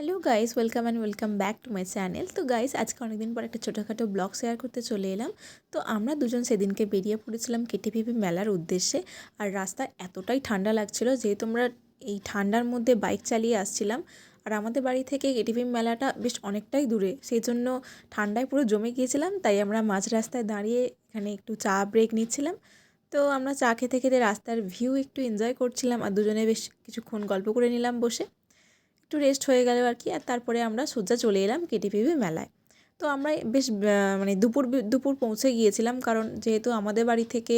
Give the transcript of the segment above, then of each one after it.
Hello guys welcome and welcome back to my channel তো guys আজকে অনেকদিন পর একটা ছোটোখাটো ব্লগ শেয়ার করতে চলে এলাম। তো, আমরা দুজন সেদিনকে বেরিয়ে পড়েছিলাম কেটিভিপি মেলার উদ্দেশ্যে। আর রাস্তা এতটাই ঠান্ডা লাগছিল যেহেতু আমরা এই ঠান্ডার মধ্যে বাইক চালিয়ে আসছিলাম। আর আমাদের বাড়ি থেকে কেটিভি মেলাটা বেশ অনেকটাই দূরে। সেই জন্য ঠান্ডায় পুরো জমে গিয়েছিলাম, তাই আমরা মাঝ রাস্তায় দাঁড়িয়ে এখানে একটু চা ব্রেক নিচ্ছিলাম। তো, আমরা চা খেতে খেতে রাস্তার ভিউ একটু এনজয় করছিলাম আর দুজনে বেশ কিছুক্ষণ গল্প করে নিলাম বসে। একটু রেস্ট হয়ে গেল আর কি, আর তারপরে আমরা সোজা চলে এলাম কেটিপিভি মেলায়। তো আমরা বেশ মানে দুপুর দুপুর পৌঁছে গিয়েছিলাম, কারণ যেহেতু আমাদের বাড়ি থেকে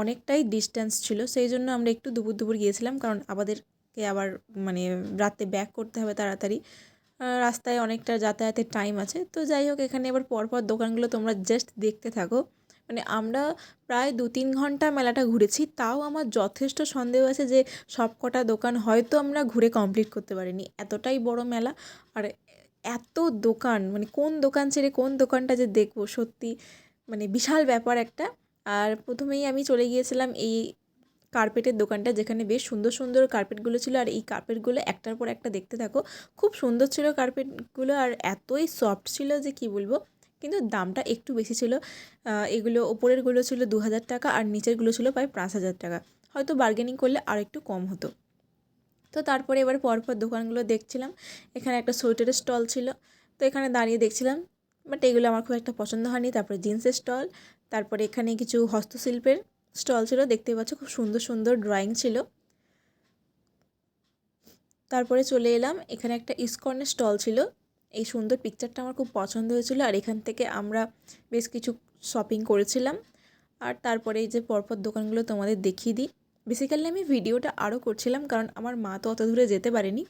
অনেকটাই ডিস্টেন্স ছিল, সেই জন্য আমরা একটু দুপুর দুপুর গিয়েছিলাম, কারণ আমাদেরকে আবার মানে রাতে ব্যাক করতে হবে তাড়াতাড়ি। রাস্তায় অনেকটা যাতায়াতের টাইম আছে। তো যাই হোক, এখানে এবার পরপর দোকানগুলো তোমরা জাস্ট দেখতে থাকো। মানে আমরা প্রায় দু তিন ঘণ্টা মেলাটা ঘুরেছি, তাও আমার যথেষ্ট সন্দেহ আছে যে সব কটা দোকান হয়তো আমরা ঘুরে কমপ্লিট করতে পারিনি। এতটাই বড় মেলা, আর এত দোকান মানে কোন দোকান ছেড়ে কোন দোকানটা যে দেখব, সত্যি মানে বিশাল ব্যাপার একটা। আর প্রথমেই আমি চলে গিয়েছিলাম এই কার্পেটের দোকানটা, যেখানে বেশ সুন্দর সুন্দর কার্পেটগুলো ছিল, আর এই কার্পেটগুলো একটার পর একটা দেখতে থাকো, খুব সুন্দর ছিল কার্পেটগুলো, আর এতই সফট ছিল যে কি বলব কিন্তু দামটা একটু বেশি ছিল। এগুলো ওপরেরগুলো ছিল দু হাজার টাকা আর নিচেরগুলো ছিল প্রায় পাঁচ হাজার টাকা। হয়তো বার্গেনিং করলে আর একটু কম হতো। তো তারপরে এবার পরপর দোকানগুলো দেখছিলাম। এখানে একটা সোয়েটারের স্টল ছিল। তো এখানে দাঁড়িয়ে দেখছিলাম। বাট এগুলো আমার খুব একটা পছন্দ হয়নি। তারপরে জিন্সের স্টল। তারপরে এখানে কিছু হস্তশিল্পের স্টল ছিল। দেখতে পাচ্ছ খুব সুন্দর সুন্দর ড্রয়িং ছিল। তারপরে চলে এলাম। এখানে একটা ইস্কনের স্টল ছিল। এই সুন্দর পিকচারটা আমার খুব পছন্দ হয়েছিল আর এখান থেকে আমরা বেশ কিছু শপিং করেছিলাম। আর তারপরে এই যে পরপর দোকানগুলো তোমাদের দেখিয়ে দিই। বেসিক্যালি আমি ভিডিওটা আরও করছিলাম কারণ আমার মা তো অত দূরে যেতে পারেনি।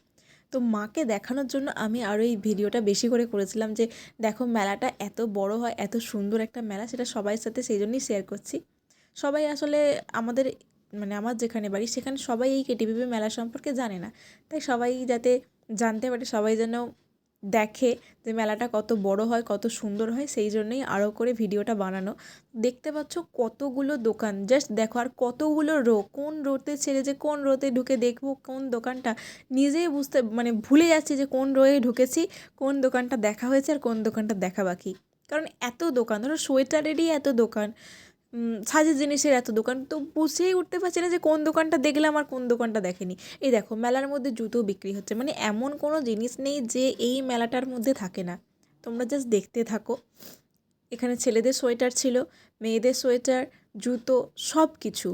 তো মাকে দেখানোর জন্য আমি আরও এই ভিডিওটা বেশি করে করেছিলাম যে, দেখো মেলাটা এত বড় হয়, এত সুন্দর একটা মেলা, সেটা সবাই সাথে সেই জন্যই শেয়ার করছি। সবাই আসলে আমাদের মানে আমার যেখানে বাড়ি, সেখানে সবাই এই কেটিভিপি মেলা সম্পর্কে জানে না। তাই সবাই যাতে জানতে পারে, সবাই যেন দেখে যে মেলাটা কত বড় হয়, কত সুন্দর হয়, সেই জন্যই আরও করে ভিডিওটা বানানো। দেখতে পাচ্ছ কতগুলো দোকান। জাস্ট দেখো আর কতগুলো রো, কোন রোতে ছেড়ে যে কোন রোতে ঢুকে দেখব কোন দোকানটা। নিজেই বুঝতে মানে ভুলে যাচ্ছি যে কোন রোয়ে ঢুকেছি, কোন দোকানটা দেখা হয়েছে আর কোন দোকানটা দেখা বাকি। কারণ এত দোকান, ধরো সোয়েটারেরই এত দোকান। সাজের জিনিসের এত দোকান, তো বুঝেই উঠতে পারছি না যে কোন দোকানটা দেখলাম আর কোন দোকানটা দেখেনি। এই দেখো, মেলার মধ্যে জুতো বিক্রি হচ্ছে মানে এমন কোনো জিনিস নেই যে এই মেলাটার মধ্যে থাকে না। তোমরা জাস্ট দেখতে থাকো। এখানে ছেলেদের সোয়েটার ছিল, মেয়েদের সোয়েটার, জুতো সব কিছু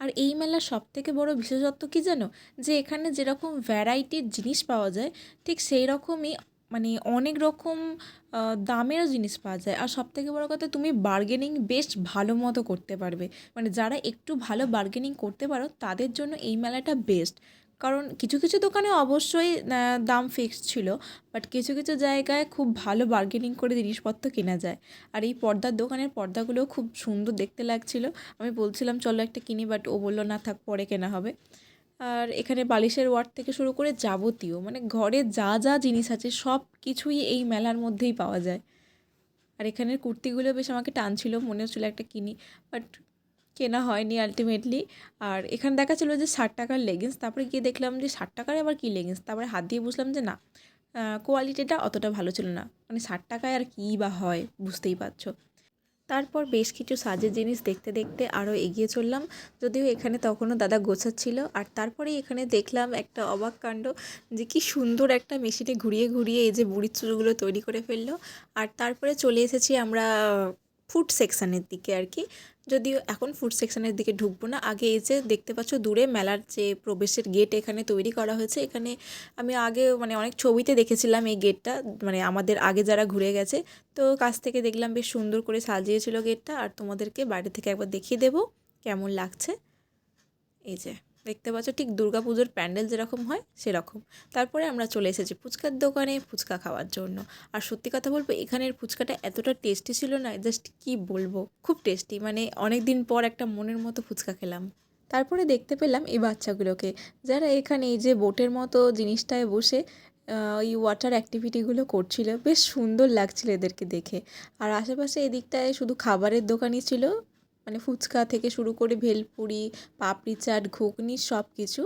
আর এই মেলার সব থেকে বড় বিশেষত্ব কী জানো? যে এখানে যেরকম ভ্যারাইটির জিনিস পাওয়া যায়, ঠিক সেই রকমই মানে অনেক রকম দামেরও জিনিস পাওয়া যায়। আর সবথেকে বড় কথা, তুমি বার্গেনিং বেশ ভালো মতো করতে পারবে। মানে যারা একটু ভালো বার্গেনিং করতে পারো, তাদের জন্য এই মেলাটা বেস্ট কারণ কিছু কিছু দোকানে অবশ্যই দাম ফিক্সড ছিল বাট কিছু কিছু জায়গায় খুব ভালো বার্গেনিং করে জিনিসপত্র কেনা যায়। আর এই পর্দার দোকানের পর্দাগুলোও খুব সুন্দর দেখতে লাগছিল। আমি বলছিলাম, চলো একটা কিনি বাট ও বলল, না থাক, পরে কেনা হবে। আর এখানে বালিশের ওয়ার্ড থেকে শুরু করে যাবতীয় মানে ঘরে যা যা জিনিস আছে সব কিছুই এই মেলার মধ্যেই পাওয়া যায়। আর এখানের কুর্তিগুলো বেশ আমাকে টানছিল, মনে হচ্ছিল একটা কিনি বাট কেনা হয়নি আলটিমেটলি আর এখানে দেখা ছিল যে ষাট টাকার লেগিংস তারপরে গিয়ে দেখলাম যে ষাট টাকার আবার কী লেগিংস তারপরে হাত দিয়ে বুঝলাম যে না কোয়ালিটিটা অতটা ভালো ছিল না। মানে ষাট টাকায় আর কী বা হয়, বুঝতেই পারছ। তারপর বেশ কিছু সাজের জিনিস দেখতে দেখতে আরও এগিয়ে চললাম। যদিও এখানে তখনও দাদা গোছাচ্ছিল। আর তারপরেই এখানে দেখলাম একটা অবাক কাণ্ড যে কি সুন্দর একটা মেশিনে ঘুরিয়ে ঘুরিয়ে এই যে বুড়ির চুলগুলো তৈরি করে ফেলল। আর তারপরে চলে এসেছি আমরা ফুড সেকশানের দিকে আর কি। যদিও এখন ফুড সেকশনের দিকে ঢুকবো না, আগে এই যে দেখতে পাচ্ছ দূরে মেলার যে প্রবেশের গেট এখানে তৈরি করা হয়েছে, এখানে আমি আগে মানে অনেক ছবিতে দেখেছিলাম এই গেটটা মানে আমাদের আগে যারা ঘুরে গেছে, তো কাছ থেকে দেখলাম বেশ সুন্দর করে সাজিয়েছিল গেটটা আর তোমাদেরকে বাইরে থেকে একবার দেখিয়ে দেবো কেমন লাগছে। এই যে। দেখতে পাচ্ছ, ঠিক পুজোর প্যান্ডেল যেরকম হয়, সেরকম। তারপরে আমরা চলে এসেছি ফুচকার দোকানে ফুচকা খাওয়ার জন্য। আর সত্যি কথা বলব এখানের ফুচকাটা এতটা টেস্টি ছিল না জাস্ট কি বলব, খুব টেস্টি মানে অনেক দিন পর একটা মনের মতো ফুচকা খেলাম। তারপরে দেখতে পেলাম এই বাচ্চাগুলোকে, যারা এখানে এই যে বোটের মতো জিনিসটায় বসে ওই ওয়াটার অ্যাক্টিভিটিগুলো করছিল, বেশ সুন্দর লাগছিল এদেরকে দেখে। আর আশেপাশে এদিকটায় শুধু খাবারের দোকানই ছিল মানে ফুচকা থেকে শুরু করে ভেলপুরি, পাপড়ি চাট, ঘুগনি সব কিছু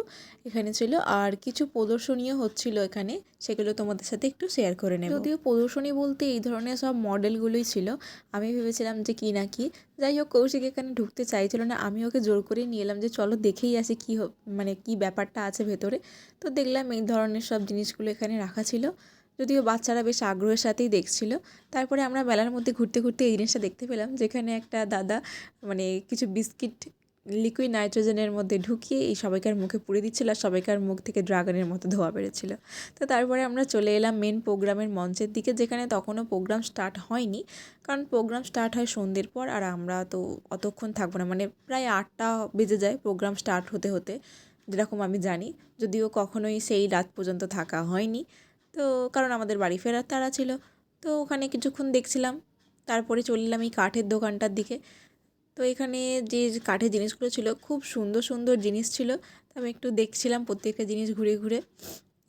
এখানে ছিল। আর কিছু প্রদর্শনীও হচ্ছিল এখানে, সেগুলো তোমাদের সাথে একটু শেয়ার করে নেব। যদিও প্রদর্শনী বলতে এই ধরনের সব মডেলগুলোই ছিল, আমি ভেবেছিলাম যে কি না কি। যাই হোক, কৌশিক এখানে ঢুকতে চাইছিল না, আমি ওকে জোর করে নিয়ে এলাম যে চলো দেখেই আসি কী মানে কি ব্যাপারটা আছে ভেতরে। তো দেখলাম এই ধরনের সব জিনিসগুলো এখানে রাখা ছিল। যদিও বাচ্চারা বেশ আগ্রহের সাথেই দেখছিল। তারপরে আমরা মেলার মধ্যে ঘুরতে ঘুরতে এই জিনিসটা দেখতে পেলাম, যেখানে একটা দাদা মানে কিছু বিস্কিট লিকুইড নাইট্রোজেনের মধ্যে ঢুকিয়ে এই সবাইকার মুখে পুড়ে দিচ্ছিল আর সবাইকার মুখ থেকে ড্রাগনের মতো ধোয়া বেরোচ্ছিল। তো তারপরে আমরা চলে এলাম মেন প্রোগ্রামের মঞ্চের দিকে, যেখানে তখনও প্রোগ্রাম স্টার্ট হয়নি। কারণ প্রোগ্রাম স্টার্ট হয় সন্ধ্যের পর আর আমরা তো অতক্ষণ থাকব না। মানে প্রায় আটটা বেজে যায় প্রোগ্রাম স্টার্ট হতে হতে, যেরকম আমি জানি। যদিও কখনোই সেই রাত পর্যন্ত থাকা হয়নি। তো কারণ আমাদের বাড়ি ফেরার তাড়া ছিল। তো ওখানে কিছুক্ষণ দেখছিলাম, তারপরে চললাম এই কাঠের দোকানটার দিকে। তো এখানে যে কাঠের জিনিসগুলো ছিল, খুব সুন্দর সুন্দর জিনিস ছিল। তো আমি একটু দেখছিলাম প্রত্যেকটা জিনিস ঘুরে ঘুরে।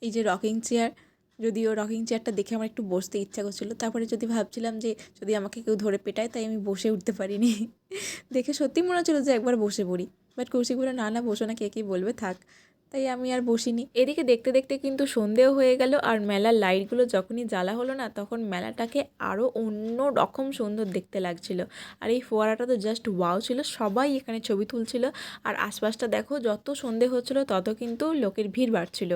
এই যে রকিং চেয়ার, যদিও রকিং চেয়ারটা দেখে আমার একটু বসতে ইচ্ছা করছিল। তারপরে যদি ভাবছিলাম যে যদি আমাকে কেউ ধরে পেটায়, তাই আমি বসে উঠতে পারিনি। দেখে সত্যি মনে হচ্ছিল যে একবার বসে পড়ি। বাট বলে না না, বসো না, কে, কী বলবে, থাক। তাই আমি আর বসিনি। এদিকে দেখতে দেখতে কিন্তু সন্ধেও হয়ে গেল আর মেলার লাইটগুলো যখনই জ্বালা হলো না তখন মেলাটাকে আরও অন্য রকম সুন্দর দেখতে লাগছিল। আর এই ফোয়ারাটা তো জাস্ট ওয়াও ছিল, সবাই এখানে ছবি তুলছিল আর আশপাশটা দেখো যত সন্ধে হচ্ছিল তত কিন্তু লোকের ভিড় বাড়ছিল।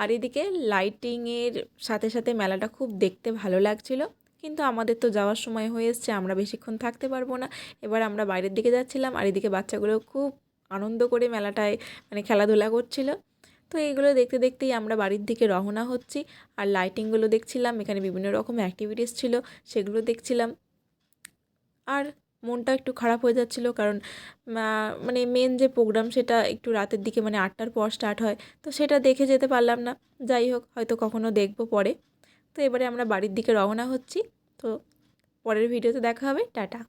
আর এদিকে লাইটিংয়ের সাথে সাথে মেলাটা খুব দেখতে ভালো লাগছিল। কিন্তু আমাদের তো যাওয়ার সময় হয়ে এসছে, আমরা বেশিক্ষণ থাকতে পারব না। এবার আমরা বাইরের দিকে যাচ্ছিলাম আর এদিকে বাচ্চাগুলো খুব আনন্দ করে মেলাটায় মানে খেলাধুলা করছিল। তো এইগুলো দেখতে দেখতেই আমরা বাড়ির দিকে রওনা হচ্ছি। আর লাইটিংগুলো দেখছিলাম, এখানে বিভিন্ন রকম অ্যাক্টিভিটিস ছিল, সেগুলো দেখছিলাম। আর মনটা একটু খারাপ হয়ে যাচ্ছিল কারণ মানে মেন যে প্রোগ্রাম সেটা একটু রাতের দিকে মানে আটটার পর স্টার্ট হয়, তো সেটা দেখে যেতে পারলাম না। যাই হোক, হয়তো কখনো দেখব পরে। তো এবারে আমরা বাড়ির দিকে রওনা হচ্ছি। তো পরের ভিডিওতে দেখা হবে। টাটা।